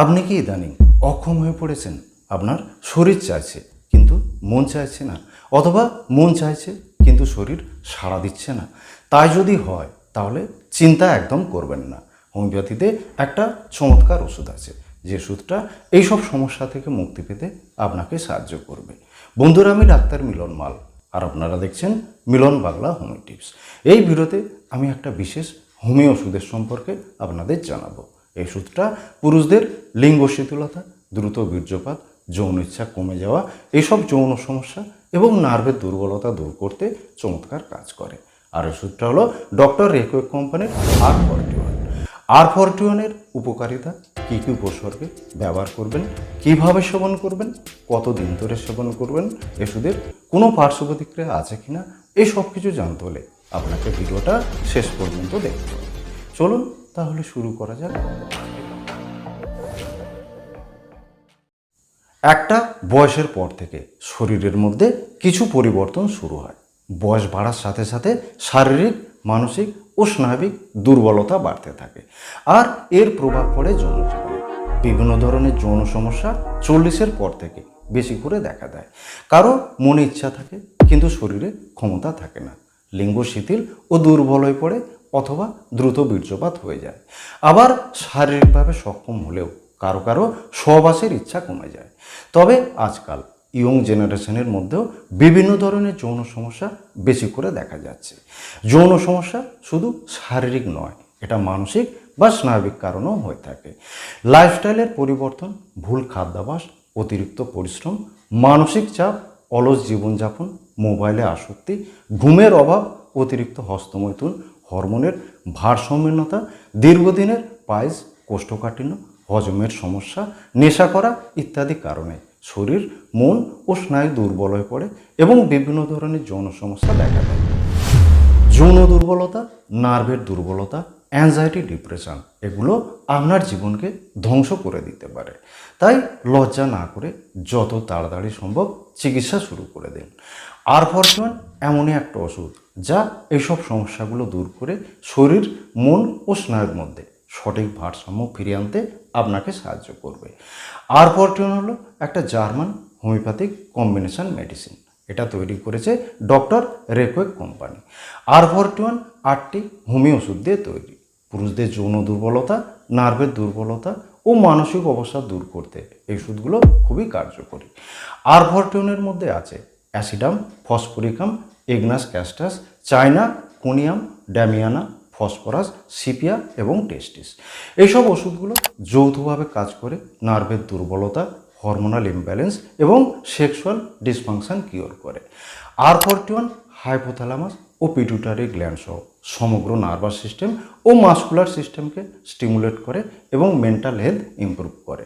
আপনি কি ইদানিং অক্ষম হয়ে পড়েছেন? আপনার শরীর চাইছে, কিন্তু মন চাইছে না। অথবা মন চাইছে, কিন্তু শরীর সাড়া দিচ্ছে না। তাই যদি হয়, তাহলে চিন্তা একদম করবেন না। হোমিওপ্যাথিতে একটা চমৎকার ওষুধ আছে। যে ওষুধটা এইসব সমস্যা থেকে মুক্তি পেতে আপনাকে সাহায্য করবে। বন্ধুরা, আমি ডাক্তার মিলন মাল, আর আপনারা দেখছেন মিলন বাংলা হোমিও টিপস। এই ভিডিওতে আমি একটা বিশেষ হোমিও ওষুধের সম্পর্কে আপনাদের জানাব। এই ওষুধটা পুরুষদের লিঙ্গ শিথিলতা দ্রুত বীর্যপাত, যৌন ইচ্ছা কমে যাওয়া এইসব যৌন সমস্যা এবং নার্ভের দুর্বলতা দূর করতে চমৎকার কাজ করে। আর ওষুধটা হলো ডক্টর রেকোয়েক কোম্পানির R forty one R forty ওয়ানের উপকারিতা কী কী উপসর্গে ব্যবহার করবেন, কীভাবে সেবন করবেন কত দিন ধরে সেবন করবেন ওষুধের কোনো পার্শ্ব প্রতিক্রিয়া আছে কিনা এই সব কিছু জানতে হলে আপনাকে ভিডিওটা শেষ পর্যন্ত দেখতে হবে। চলুন তাহলে শুরু করা যাক। একটা বয়সের পর থেকে শরীরের মধ্যে কিছু পরিবর্তন শুরু হয়। বয়স বাড়ার সাথে সাথে শারীরিক, মানসিক ও স্নায়বিক দুর্বলতা বাড়তে থাকে। আর এর প্রভাব পড়ে যৌন জীবনে বিভিন্ন ধরনের যৌন সমস্যা চল্লিশের পর থেকে বেশি করে দেখা দেয়। কারও মনে ইচ্ছা থাকে, কিন্তু শরীরে ক্ষমতা থাকে না। লিঙ্গ শিথিল ও দুর্বল হয়ে পড়ে অথবা দ্রুত বীর্যপাত হয়ে যায়। আবার শারীরিকভাবে সক্ষম হলেও কারও কারও সহবাসের ইচ্ছা কমে যায়। তবে আজকাল ইয়ং জেনারেশনের মধ্যেও বিভিন্ন ধরনের যৌন সমস্যা বেশি করে দেখা যাচ্ছে। যৌন সমস্যা শুধু শারীরিক নয়, এটা মানসিক বা স্নায়বিক কারণেও হয়ে থাকে। লাইফস্টাইলের পরিবর্তন, ভুল খাদ্যাভাস অতিরিক্ত পরিশ্রম, মানসিক চাপ, অলস জীবনযাপন, মোবাইলে আসক্তি, ঘুমের অভাব, অতিরিক্ত হস্তমৈথুন হরমোনের ভারসাম্যহীনতা, দীর্ঘদিনের পায়েস, কোষ্ঠকাঠিন্য, হজমের সমস্যা, নেশা করা ইত্যাদি কারণে শরীর, মন ও স্নায়ু দুর্বল হয়ে পড়ে এবং বিভিন্ন ধরনের যৌন সমস্যা দেখা দেয়। যৌন দুর্বলতা, নার্ভের দুর্বলতা অ্যাংজাইটি ডিপ্রেশন এগুলো আপনার জীবনকে ধ্বংস করে দিতে পারে। তাই লজ্জা না করে যত তাড়াতাড়ি সম্ভব চিকিৎসা শুরু করে দিন। আর ফরচুয়ান এমনই একটা ওষুধ যা এইসব সমস্যাগুলো দূর করে শরীর, মন ও স্নায়ুর মধ্যে সঠিক ভারসাম্য ফিরিয়ে আনতে আপনাকে সাহায্য করবে। আর ফরচুয়ান হলো একটা জার্মান হোমিওপ্যাথিক কম্বিনেশন মেডিসিন। এটা তৈরি করেছে ডক্টর রেকোয়েক কোম্পানি। আর ফরটিওয়ান আটটি হোমিও ওষুধ দিয়ে তৈরি। পুরুষদের যৌন দুর্বলতা, নার্ভের দুর্বলতা ও মানসিক অবস্থা দূর করতে এই ওষুধগুলো খুবই কার্যকরী। আর ফরটিওনের মধ্যে আছে acidum, phosphoricum agnus castus, China, conium, damiana, phosphorus, sepia এবং টেস্টিস। এইসব ওষুধগুলো যৌথভাবে কাজ করে নার্ভের দুর্বলতা, হরমোনাল ইমব্যালেন্স এবং সেক্সুয়াল ডিসফাংশন কিওর করে। আর ফোরটি ওয়ান হাইপোথ্যালামাস ও পিটুটারি গ্ল্যান্ড সহ সমগ্র নার্ভাস সিস্টেম ও মাসকুলার সিস্টেমকে স্টিমুলেট করে এবং মেন্টাল হেলথ ইমপ্রুভ করে।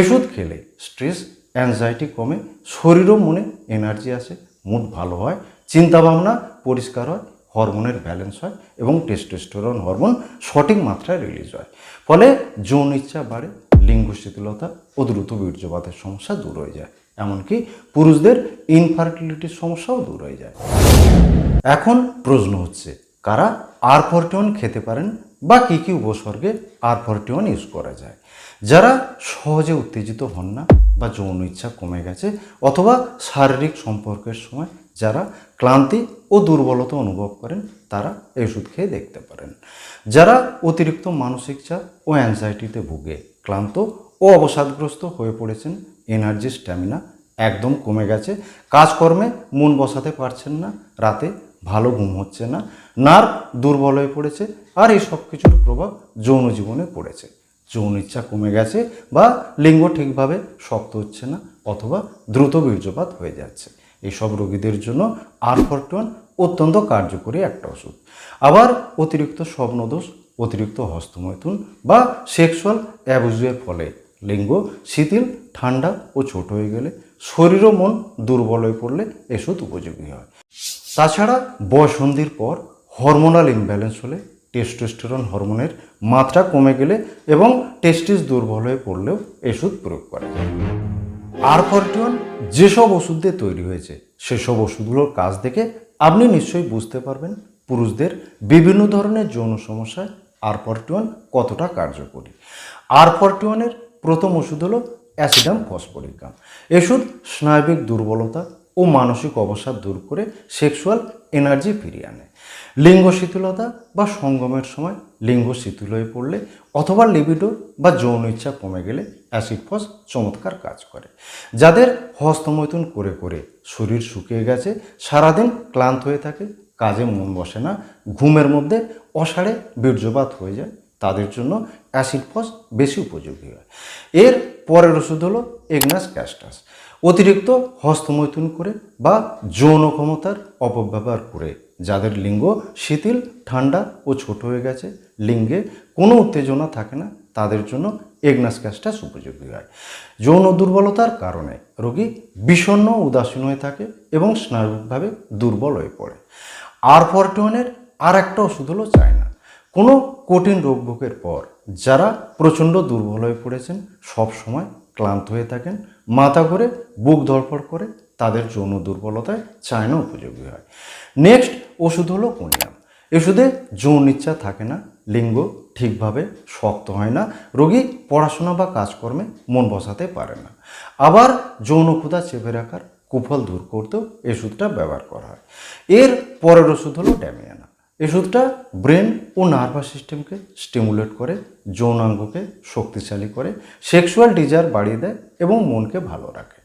ওষুধ খেলে স্ট্রেস অ্যাংজাইটি কমে শরীর ও মনে এনার্জি আসে মুড ভালো হয় চিন্তাভাবনা পরিষ্কার হয়, হরমোনের ব্যালেন্স হয় এবং টেস্টোস্টেরন হরমোন সঠিক মাত্রায় রিলিজ হয়। ফলে যৌন ইচ্ছা বাড়ে, লিঙ্গ শিথিলতা ও দ্রুত বীর্যপাতের সমস্যা দূর হয়ে যায়। এমনকি পুরুষদের ইনফার্টিলিটির সমস্যাও দূর হয়ে যায়। এখন প্রশ্ন হচ্ছে, কারা আর খেতে পারেন বা কী কী উপসর্গে আর ইউজ করা যায়? যারা সহজে উত্তেজিত হন না বা যৌন ইচ্ছা কমে গেছে অথবা শারীরিক সম্পর্কের সময় যারা ক্লান্তি ও দুর্বলতা অনুভব করেন, তারা এই ওষুধ খেয়ে দেখতে পারেন। যারা অতিরিক্ত মানসিক চাপ ও অ্যাংজাইটিতে ভুগে, ক্লান্ত ও অবসাদগ্রস্ত হয়ে পড়েছেন এনার্জি স্ট্যামিনা একদম কমে গেছে। কাজকর্মে মন বসাতে পারছেন না, রাতে ভালো ঘুম হচ্ছে না, নার্ভ দুর্বল হয়ে পড়েছে, আর এই সব কিছুর প্রভাব যৌন জীবনে পড়েছে। যৌন ইচ্ছা কমে গেছে বা লিঙ্গ ঠিকভাবে শক্ত হচ্ছে না অথবা দ্রুত বীর্যপাত হয়ে যাচ্ছে। এইসব রোগীদের জন্য আর অত্যন্ত কার্যকরী একটা ওষুধ। আবার অতিরিক্ত স্বপ্নদোষ অতিরিক্ত হস্তমৈথুন বা সেক্সুয়াল অ্যাবুজের ফলে লিঙ্গ শিথিল, ঠান্ডা ও ছোট হয়ে গেলে শরীর ও মন দুর্বল হয়ে পড়লে এষুধ উপযোগী হয়। তাছাড়া বয়সন্ধির পর হরমোনাল ইমব্যালেন্স হলে টেস্টোস্টেরন হরমোনের মাত্রা কমে গেলে এবং টেস্টিস দুর্বল হয়ে পড়লেও এষুধ প্রয়োগ করা। আর ফরটিওয়ান যেসব ওষুধ দিয়ে তৈরি হয়েছে, সেসব ওষুধগুলোর কাজ দেখে আপনি নিশ্চয়ই বুঝতে পারবেন পুরুষদের বিভিন্ন ধরনের যৌন সমস্যায় আর কতটা কার্যকরী। আর প্রথম ওষুধ হলো অ্যাসিডাম ফসফরিকাম। ওষুধ স্নায়বিক দুর্বলতা ও মানসিক অবসাদ দূর করে সেক্সুয়াল এনার্জি ফিরিয়ে আনে। লিঙ্গ শিথিলতা বা সঙ্গমের সময় লিঙ্গ শিথিল হয়ে পড়লে অথবা লিবিডো বা যৌন ইচ্ছা কমে গেলে অ্যাসিড ফস চমৎকার কাজ করে। যাদের হস্তমৈথুন করে করে শরীর শুকিয়ে গেছে, সারাদিন ক্লান্ত হয়ে থাকে, কাজে মন বসে না, ঘুমের মধ্যে অসাড়ে বীর্যপাত হয়ে যায়, তাদের জন্য অ্যাসিড ফস বেশি উপযোগী হয়। এর পরের ওষুধ হলো এগনাস ক্যাস্টাস। অতিরিক্ত হস্তমৈথুন করে বা যৌন ক্ষমতার অপব্যবহার করে যাদের লিঙ্গ শিথিল, ঠান্ডা ও ছোট হয়ে গেছে, লিঙ্গে কোনো উত্তেজনা থাকে না, তাদের জন্য এগনাস ক্যাস্টাস উপযোগী হয়। যৌন দুর্বলতার কারণে রোগী বিষণ্ণ উদাসীন হয়ে থাকে এবং স্নায়ুভাবে দুর্বল হয়ে পড়ে। আর ফরটিওয়ানের আর একটা ওষুধ হলো চায়না। কোনো কঠিন রোগ ভোগের পর যারা প্রচণ্ড দুর্বল হয়ে পড়েছেন সব সময় ক্লান্ত হয়ে থাকেন, মাথা ঘুরে বুক ধরফর করে তাদের যৌন দুর্বলতায় চায়না উপযোগী হয়। নেক্সট ওষুধ হলো কোনিয়াম ওষুধে যৌন ইচ্ছা থাকে না, লিঙ্গ ঠিকভাবে শক্ত হয় না, রোগী পড়াশোনা বা কাজকর্মে মন বসাতে পারে না। আবার যৌন ক্ষুধা চেপে রাখার কুফল দূর করতেও এই ওষুধটা ব্যবহার করা হয়। এর পরের ওষুধ হলো ড্যামিয়ানা। ওষুধটা ব্রেন ও নার্ভাস সিস্টেমকে স্টিমুলেট করে, যৌনাঙ্গকে শক্তিশালী করে, সেক্সুয়াল ডিজায়ার বাড়িয়ে দেয় এবং মনকে ভালো রাখে।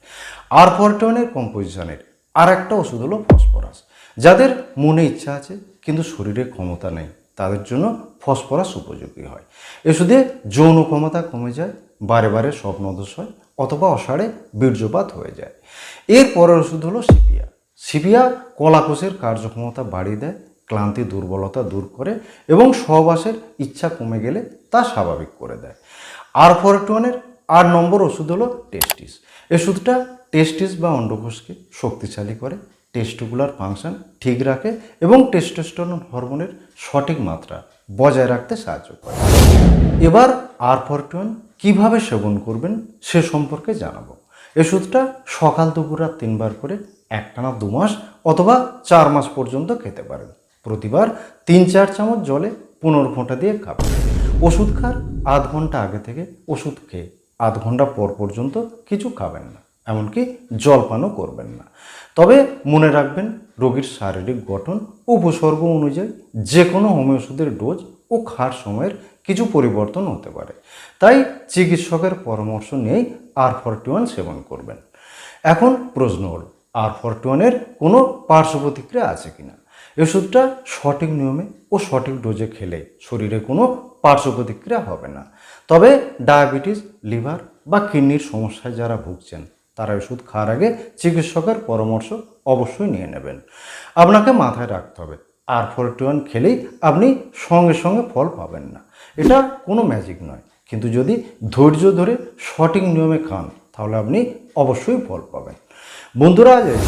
আর ফরটনের কম্পোজিশনের আর একটা ওষুধ হলো ফসফরাস যাদের মনে ইচ্ছা আছে, কিন্তু শরীরে ক্ষমতা নেই, তাদের জন্য ফসফরাস উপযোগী হয়। ওষুধে যৌন ক্ষমতা কমে যায়, বারে বারে স্বপ্নদোষ হয়, অথবা অসাড়ে বীর্যপাত হয়ে যায়। এর পরের ওষুধ হলো সিপিয়া সিপিয়া কলাকোষের কার্যক্ষমতা বাড়িয়ে দেয়, ক্লান্তি, দুর্বলতা দূর করে, এবং সহবাসের ইচ্ছা কমে গেলে তা স্বাভাবিক করে দেয়। আর আট নম্বর ওষুধ হলো টেস্টিস ওষুধটা টেস্টিস বা অন্ডকোষকে শক্তিশালী করে টেস্টিকুলার ফাংশন ঠিক রাখে এবং টেস্টোস্টেরন হরমোনের সঠিক মাত্রা বজায় রাখতে সাহায্য করে। এবার আর ফরটন কীভাবে সেবন করবেন সে সম্পর্কে জানাব। ওষুধটা সকাল দুপুর রাত তিনবার করে একটানা দু মাস অথবা চার মাস পর্যন্ত খেতে পারেন। প্রতিবার তিন চার চামচ জলে পনেরো ফোঁটা দিয়ে খাবেন। ওষুধ খার আধ ঘণ্টা আগে থেকে ওষুধ খেয়ে আধ ঘণ্টা পর পর্যন্ত কিছু খাবেন না, এমনকি জলপানও করবেন না। তবে মনে রাখবেন, রোগীর শারীরিক গঠন, উপসর্গ অনুযায়ী যে কোনো হোমিও ওষুধের ডোজ ও খার সময়ের কিছু পরিবর্তন হতে পারে। তাই চিকিৎসকের পরামর্শ নিয়েই আর ফর্টি ওয়ান সেবন করবেন। এখন প্রশ্ন হল আর ফর্টি ওয়ানের কোনো পার্শ্ব প্রতিক্রিয়া আছে কিনা? ওষুধটা সঠিক নিয়মে ও সঠিক ডোজে খেলে শরীরে কোনো পার্শ্ব প্রতিক্রিয়া হবে না। তবে ডায়াবেটিস, লিভার বা কিডনির সমস্যায় যারা ভুগছেন, তারা ওষুধ খাওয়ার আগে চিকিৎসকের পরামর্শ অবশ্যই নিয়ে নেবেন। আপনাকে মাথায় রাখতে হবে, আর ফোরটি ওয়ান খেলেই আপনি সঙ্গে সঙ্গে ফল পাবেন না। এটা কোনো ম্যাজিক নয়, কিন্তু যদি ধৈর্য ধরে সঠিক নিয়মে খান, তাহলে আপনি অবশ্যই ফল পাবেন। বন্ধুরা, আজ এই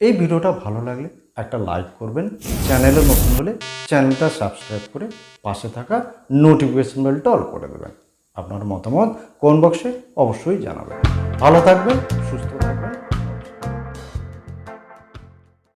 এই ভিডিওটা ভালো লাগলে একটা লাইক করবেন, চ্যানেলে নতুন হলে চ্যানেলটা সাবস্ক্রাইব করে পাশে থাকা নোটিফিকেশন বেলটা অল করে দেবেন। আপনার মতামত কোন বক্সে অবশ্যই জানাবেন। ভালো থাকবেন, সুস্থ থাকবেন।